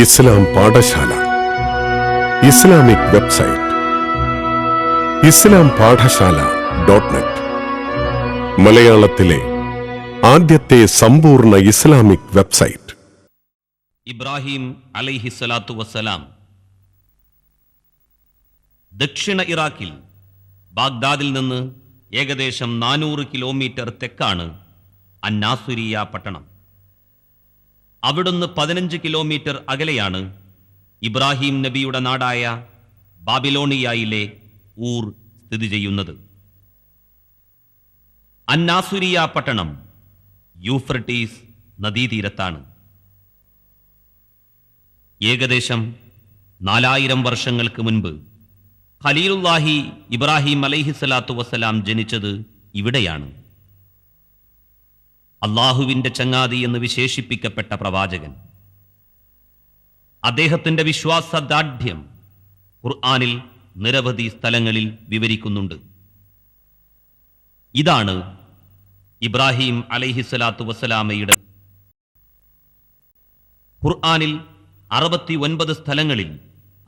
Islam Padasala. Islamic website. Islam Padasala dot net. മലയാളത്തിലെ ആദ്യത്തെ സമ്പൂർണ ഇസ്ലാമിക് വെബ്സൈറ്റ്. ഇബ്രാഹിം അലൈഹിസ്സലാത്തു വസ്സലാം. ദക്ഷിണ ഇറാഖിൽ ബാഗ്ദാദിൽ നിന്ന് ഏകദേശം നാനൂറ് കിലോമീറ്റർ തെക്കാണ് അന്നാസുരിയ പട്ടണം. അവിടുന്ന് പതിനഞ്ച് കിലോമീറ്റർ അകലെയാണ് ഇബ്രാഹിം നബിയുടെ നാടായ ബാബിലോണിയയിലെ ഊർ സ്ഥിതി ചെയ്യുന്നത്. അന്നാസുരിയ പട്ടണം യൂഫ്രട്ടീസ് നദീതീരത്താണ്. ഏകദേശം നാലായിരം വർഷങ്ങൾക്ക് മുൻപ് ഖലീലുല്ലാഹി ഇബ്രാഹിം അലൈഹിസ്സലാത്തു വസ്സലാം ജനിച്ചത് ഇവിടെയാണ്. അള്ളാഹുവിന്റെ ചങ്ങാതി എന്ന് വിശേഷിപ്പിക്കപ്പെട്ട പ്രവാചകൻ. അദ്ദേഹത്തിന്റെ വിശ്വാസദാർഢ്യം ഖുർആാനിൽ നിരവധി സ്ഥലങ്ങളിൽ വിവരിക്കുന്നുണ്ട്. ഇതാണ് ഇബ്രാഹിം അലൈഹിസ്സലാത്തു വസ്സലാമയുടെ ഖുർആാനിൽ അറുപത്തി ഒൻപത് സ്ഥലങ്ങളിൽ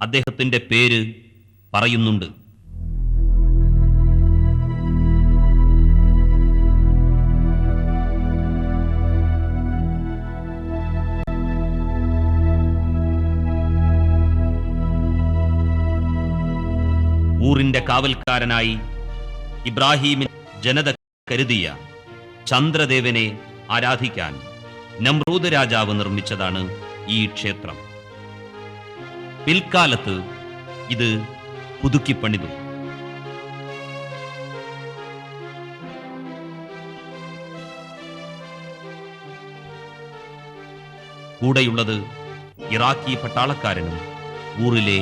അദ്ദേഹത്തിന്റെ പേര് പറയുന്നുണ്ട്. ഊറിന്റെ കാവൽക്കാരനായി ഇബ്രാഹീമിൻ ജനത കരുതിയ ചന്ദ്രദേവനെ ആരാധിക്കാൻ നമ്രൂദ് രാജാവ് നിർമ്മിച്ചതാണ് ഈ ക്ഷേത്രം. പിൽക്കാലത്ത് ഇത് പുതുക്കിപ്പണിതു. കൂടെയുള്ളത് ഇറാഖി പട്ടാളക്കാരനും ഊറിലെ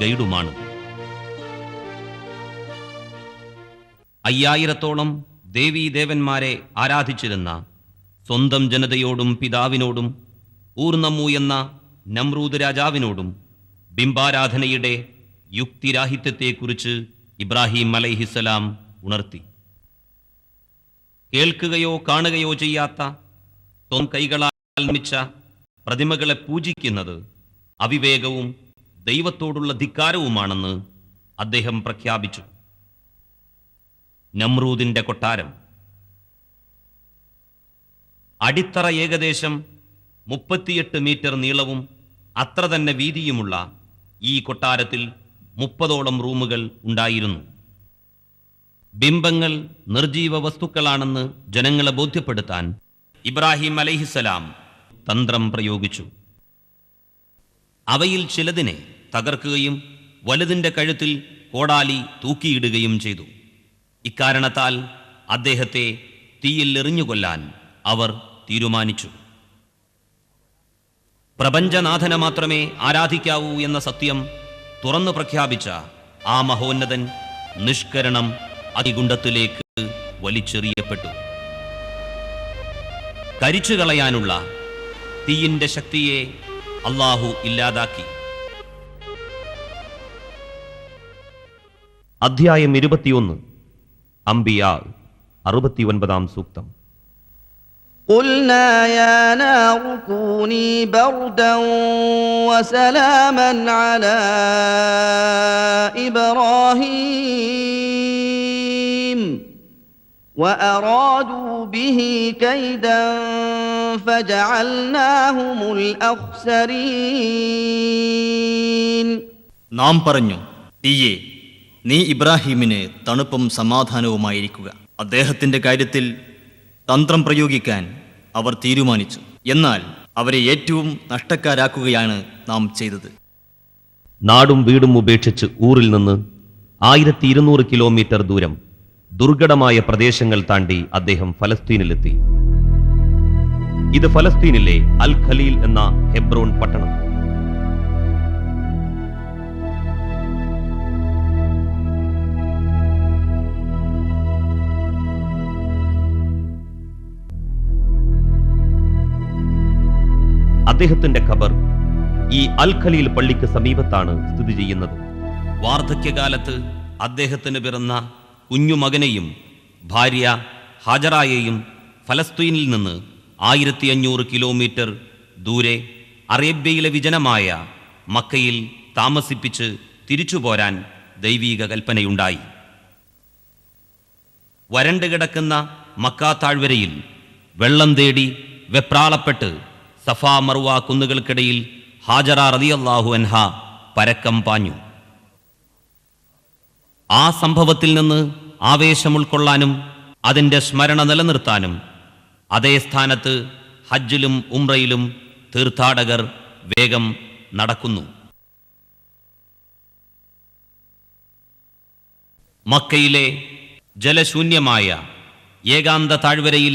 ഗൈഡുമാണ്. അയ്യായിരത്തോളം ദേവീദേവന്മാരെ ആരാധിച്ചിരുന്ന സ്വന്തം ജനതയോടും പിതാവിനോടും ഊർണമു എന്ന നമ്രൂദ് രാജാവിനോടും ബിംബാരാധനയുടെ യുക്തിരാഹിത്യത്തെക്കുറിച്ച് ഇബ്രാഹിം അലൈഹിസലാം ഉണർത്തി. കേൾക്കുകയോ കാണുകയോ ചെയ്യാത്ത സ്വന്തം കൈകളാൽ നിർമ്മിച്ച പ്രതിമകളെ പൂജിക്കുന്നത് അവിവേകവും ദൈവത്തോടുള്ള ധിക്കാരവുമാണെന്ന് അദ്ദേഹം പ്രഖ്യാപിച്ചു. നമ്രൂദിന്റെ കൊട്ടാരം. അടിത്തറ ഏകദേശം മുപ്പത്തിയെട്ട് മീറ്റർ നീളവും അത്ര തന്നെ വീതിയുമുള്ള ഈ കൊട്ടാരത്തിൽ മുപ്പതോളം റൂമുകൾ ഉണ്ടായിരുന്നു. ബിംബങ്ങൾ നിർജീവ വസ്തുക്കളാണെന്ന് ജനങ്ങളെ ബോധ്യപ്പെടുത്താൻ ഇബ്രാഹിം അലൈഹിസലാം തന്ത്രം പ്രയോഗിച്ചു. അവയിൽ ചിലതിനെ തകർക്കുകയും വലുതിന്റെ കഴുത്തിൽ കോടാലി തൂക്കിയിടുകയും ചെയ്തു. ഇക്കാരണത്താൽ അദ്ദേഹത്തെ തീയിൽ എറിഞ്ഞുകൊല്ലാൻ അവർ തീരുമാനിച്ചു. പ്രപഞ്ചനാഥനെ മാത്രമേ ആരാധിക്കാവൂ എന്ന സത്യം തുറന്നു പ്രഖ്യാപിച്ച ആ മഹോന്നതൻ നിഷ്കരണം അതികുണ്ടത്തിലേക്ക് വലിച്ചെറിയപ്പെട്ടു. കരിച്ചു കളയാനുള്ള തീയിന്റെ ശക്തിയെ അള്ളാഹു ഇല്ലാതാക്കി. അധ്യായം ഇരുപത്തിയൊന്ന്. അംബിയ അറുപത്തിയൊൻപതാം സൂക്തം قلنا يا نار كوني بردا وسلاما على ابراهيم وارادوا به كيدا فجعلناهم الاخسرين നാം പറഞ്ഞു തീയെ നീ ഇബ്രാഹീമിന് തണുപ്പും സമാധാനവുമായിരിക്കുക. അദ്ദേഹത്തിന്റെ കാര്യത്തിൽ തന്ത്രം പ്രയോഗിക്കാൻ അവർ തീരുമാനിച്ചു. എന്നാൽ അവരെ ഏറ്റവും നഷ്ടക്കാരാക്കുകയാണ് നാം ചെയ്തത്. നാടും വീടും ഉപേക്ഷിച്ച് ഊറിൽ നിന്ന് ആയിരത്തി ഇരുന്നൂറ് കിലോമീറ്റർ ദൂരം ദുർഘടമായ പ്രദേശങ്ങൾ താണ്ടി അദ്ദേഹം ഫലസ്തീനിലെത്തി. ഇത് ഫലസ്തീനിലെ അൽ ഖലീൽ എന്ന ഹെബ്രോൺ പട്ടണം. അദ്ദേഹത്തിന്റെ ഖബർ ഈ അൽ ഖലീൽ പള്ളിക്ക് സമീപത്താണ് സ്ഥിതി ചെയ്യുന്നത്. വാർദ്ധക്യകാലത്ത് അദ്ദേഹത്തിന് പിറന്ന കുഞ്ഞുമകനെയും ഭാര്യ ഹാജറായെയും ഫലസ്തീനിൽ നിന്ന് ആയിരത്തി അഞ്ഞൂറ് കിലോമീറ്റർ ദൂരെ അറേബ്യയിലെ വിജനമായ മക്കയിൽ താമസിപ്പിച്ച് തിരിച്ചു പോരാൻ ദൈവീക കൽപ്പനയുണ്ടായി. വരണ്ട് കിടക്കുന്ന മക്കാ താഴ്വരയിൽ വെള്ളം തേടി വെപ്രാളപ്പെട്ട് സഫാ മർവ കുന്നുകൾക്കിടയിൽ ഹാജറ റതിയല്ലാഹു അൻഹ പരക്കം പാഞ്ഞു. ആ സംഭവത്തിൽ നിന്ന് ആവേശം ഉൾക്കൊള്ളാനും അതിന്റെ സ്മരണ നിലനിർത്താനും അതേ സ്ഥാനത്ത് ഹജ്ജിലും ഉംറയിലും തീർത്ഥാടകർ വേഗം നടക്കുന്നു. മക്കയിലെ ജലശൂന്യമായ ഏകാന്ത താഴ്വരയിൽ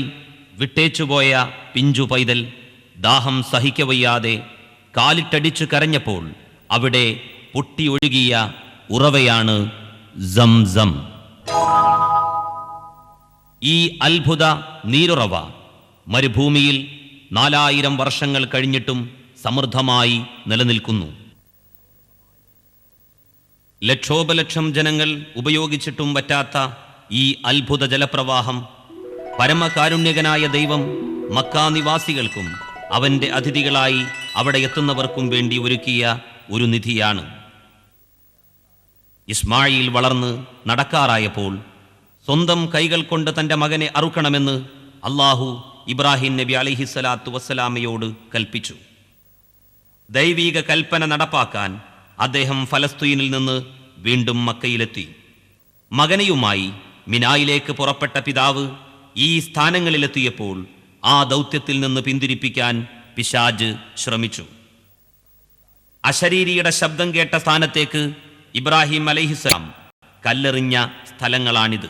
വിട്ടേച്ചുപോയ പിഞ്ചു പൈതൽ ദാഹം സഹിക്കവയ്യാതെ കാലിട്ടടിച്ചു കരഞ്ഞപ്പോൾ അവിടെ പൊട്ടിയൊഴുകിയ ഉറവയാണ് സംസം. ഈ അത്ഭുത നീരുറവ മരുഭൂമിയിൽ നാലായിരം വർഷങ്ങൾ കഴിഞ്ഞിട്ടും സമൃദ്ധമായി നിലനിൽക്കുന്നു. ലക്ഷോപലക്ഷം ജനങ്ങൾ ഉപയോഗിച്ചിട്ടും പറ്റാത്ത ഈ അത്ഭുത ജലപ്രവാഹം പരമകാരുണ്യകനായ ദൈവം മക്കാ അവന്റെ അതിഥികളായി അവിടെ എത്തുന്നവർക്കും വേണ്ടി ഒരുക്കിയ ഒരു നിധിയാണ്. ഇസ്മായിൽ വളർന്ന് നടക്കാറായപ്പോൾ സ്വന്തം കൈകൾ കൊണ്ട് തന്റെ മകനെ അറുക്കണമെന്ന് അള്ളാഹു ഇബ്രാഹിം നബി അലിഹിസ്സലാത്തു വസ്സലാമയോട് കൽപ്പിച്ചു. ദൈവീക കൽപ്പന നടപ്പാക്കാൻ അദ്ദേഹം ഫലസ്തീനിൽ നിന്ന് വീണ്ടും മക്കയിലെത്തി. മകനെയുമായി മിനായിലേക്ക് പുറപ്പെട്ട പിതാവ് ഈ സ്ഥാനങ്ങളിലെത്തിയപ്പോൾ ആ ദൗത്യത്തിൽ നിന്ന് പിന്തിരിപ്പിക്കാൻ പിശാജ് ശ്രമിച്ചു. അശരീരിയുടെ ശബ്ദം കേട്ട സ്ഥാനത്തേക്ക് ഇബ്രാഹിം അലൈഹിസ്ലാം കല്ലെറിഞ്ഞ സ്ഥലങ്ങളാണിത്.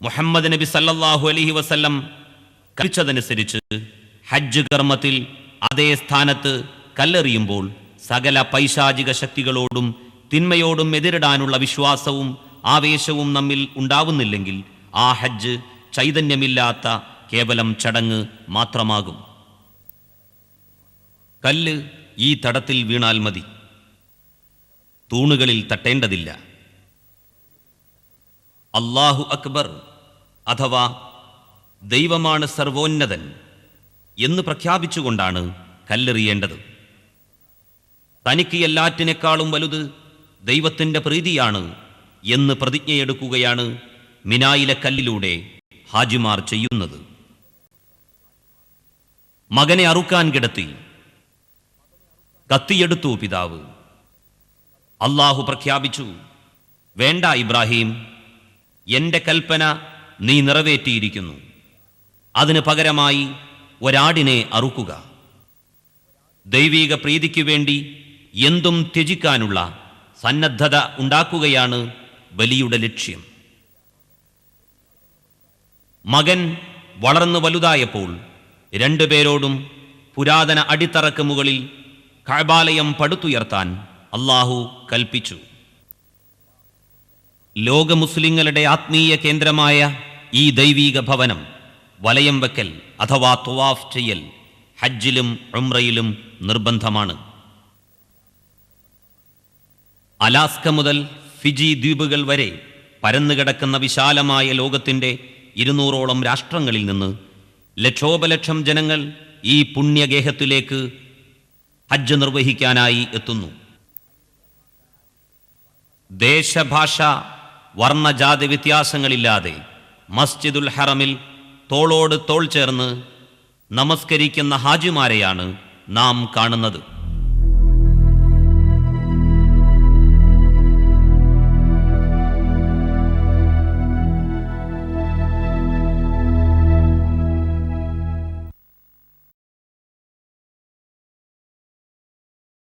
മുഹമ്മദ് നബി സല്ലാഹു അലഹി വസ്ല്ലം കളിച്ചതനുസരിച്ച് ഹജ്ജ് കർമ്മത്തിൽ അതേ സ്ഥാനത്ത് കല്ലെറിയുമ്പോൾ സകല പൈശാചിക ശക്തികളോടും തിന്മയോടും എതിരിടാനുള്ള വിശ്വാസവും ആവേശവും നമ്മിൽ ഉണ്ടാവുന്നില്ലെങ്കിൽ ആ ഹജ്ജ് ചൈതന്യമില്ലാത്ത കേവലം ചടങ്ങ് മാത്രമാകും. കല്ല് ഈ തടത്തിൽ വീണാൽ മതി. തൂണുകളിൽ തട്ടേണ്ടതില്ല. അള്ളാഹു അക്ബർ അഥവാ ദൈവമാണ് സർവോന്നതൻ എന്ന് പ്രഖ്യാപിച്ചുകൊണ്ടാണ് കല്ലെറിയേണ്ടത്. തനിക്ക് എല്ലാറ്റിനേക്കാളും വലുത് ദൈവത്തിന്റെ പ്രീതിയാണ് എന്ന് പ്രതിജ്ഞയെടുക്കുകയാണ് മിനായിലെ കല്ലിലൂടെ ഹാജിമാർ ചെയ്യുന്നത്. മകനെ അറുക്കാൻ കിടത്തി. കത്തിയെടുത്തു പിതാവ്. അള്ളാഹു പ്രഖ്യാപിച്ചു വേണ്ട ഇബ്രാഹിം എന്റെ കൽപ്പന നീ നിറവേറ്റിയിരിക്കുന്നു. അതിന് പകരമായി ഒരാടിനെ അറുക്കുക. ദൈവീക പ്രീതിക്ക് വേണ്ടി എന്തും ത്യജിക്കാനുള്ള സന്നദ്ധത ഉണ്ടാക്കുകയാണ് ബലിയുടെ ലക്ഷ്യം. മകൻ വളർന്നു വലുതായപ്പോൾ രണ്ടുപേരോടും പുരാതന അടിത്തറക്ക് മുകളിൽ കഴബാലയം പടുത്തുയർത്താൻ അള്ളാഹു കൽപ്പിച്ചു. ലോക മുസ്ലിങ്ങളുടെ ആത്മീയ കേന്ദ്രമായ ഈ ദൈവീക ഭവനം വലയം വെക്കൽ അഥവാ തുവാഫ് ചെയ്യൽ ഹജ്ജിലും ഉംറയിലും നിർബന്ധമാണ്. അലാസ്ക മുതൽ ഫിജി ദ്വീപുകൾ വരെ പരന്നുകിടക്കുന്ന വിശാലമായ ലോകത്തിന്റെ ഇരുന്നൂറോളം രാഷ്ട്രങ്ങളിൽ നിന്ന് ലക്ഷോപലക്ഷം ജനങ്ങൾ ഈ പുണ്യഗേഹത്തിലേക്ക് ഹജ്ജ് നിർവഹിക്കാനായി എത്തുന്നു. ദേശഭാഷ വർണജാതി വ്യത്യാസങ്ങളില്ലാതെ മസ്ജിദുൽ ഹറമിൽ തോളോട് തോൾ ചേർന്ന് നമസ്കരിക്കുന്ന ഹാജിമാരെയാണ് നാം കാണുന്നത്.